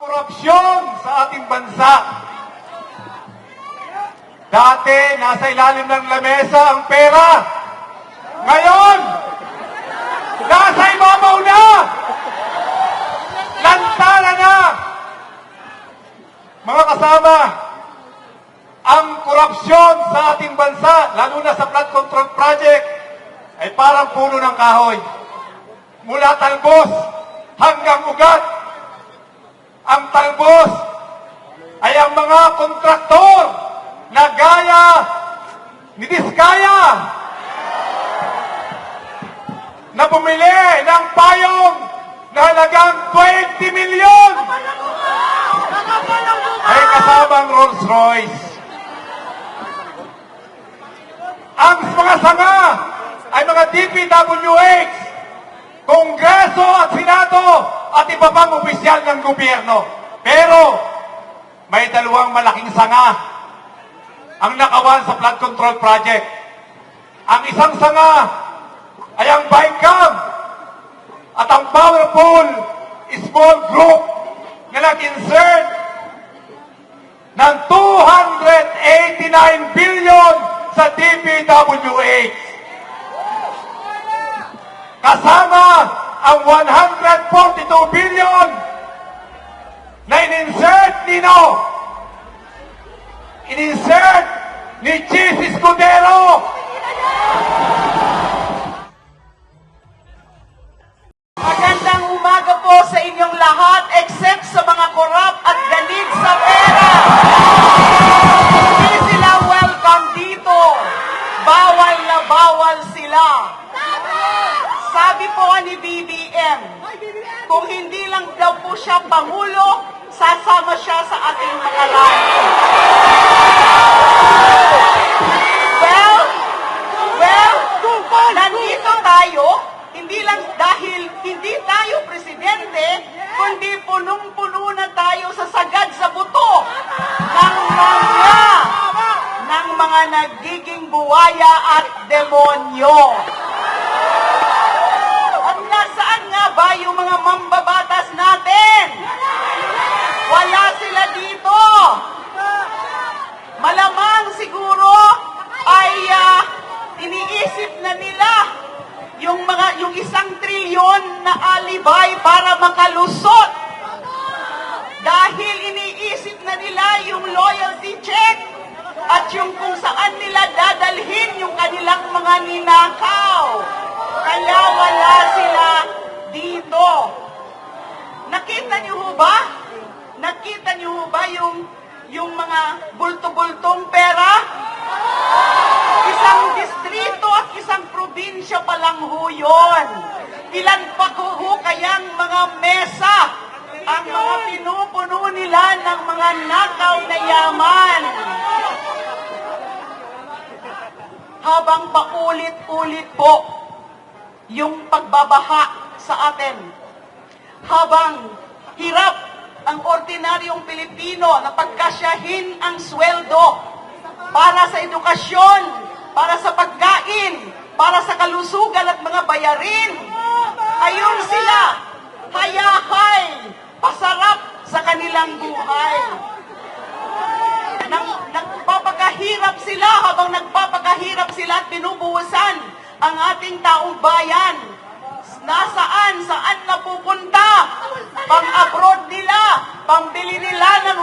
Korupsyon sa ating bansa. Dati, nasa ilalim ng lamesa ang pera. Ngayon, nasa ibabaw na! Lantana na! Mga kasama, ang korupsyon sa ating bansa, lalo na sa flood control project, ay parang puno ng kahoy. Mula talbos hanggang ugat, ang talbos ay ang mga kontraktor na gaya ni Diskaya na bumili ng payong na halagang 20 milyon ay kasamang Rolls Royce. Ang mga sanga ay mga DPWH, Kongreso at Senado at iba pang opisyal ng gobyerno. Pero may dalawang malaking sanga ang nakawan sa flood control project. Ang isang sanga ay ang BICAM at ang powerful small group na nag-insert ng 289 billion sa DPWH. Kasama ang 142 billion na in-insert nino. In-insert ni Chief Escudero. Kung hindi lang daw po siya Pangulo, sasama siya sa ating mga rally. Well, well, nandito tayo, hindi lang dahil hindi tayo presidente, kundi punong-puno na tayo sa sagad sa buto ng mga ng mga nagiging buwaya at demonyo. At nasaan nga ba yung mga mambabatas natin? Wala sila dito. Malamang siguro ay ah, iniisip na nila yung mga yung isang trilyon na alibay para makalusot. Dahil iniisip na nila yung loyalty check at yung kung saan nila dadalhin Nakita niyo ho ba? Nakita niyo ho ba yung yung mga bulto-bultong pera? Isang distrito at isang probinsya pa lang ho yun. Ilan pa ho kayang mga mesa ang mga pinupuno nila ng mga nakaw na yaman. Habang paulit-ulit po yung pagbabaha sa atin. Habang hirap ang ordinaryong Pilipino na pagkasyahin ang sweldo para sa edukasyon, para sa pagkain, para sa kalusugan at mga bayarin. Ayun sila, hayahay, pasarap sa kanilang buhay. Nang, nagpapakahirap sila habang nagpapakahirap sila at binubuhusan ang ating taong bayan. Nasaan, saan napupunta? Pang-abroad nila, pambili nila ng ng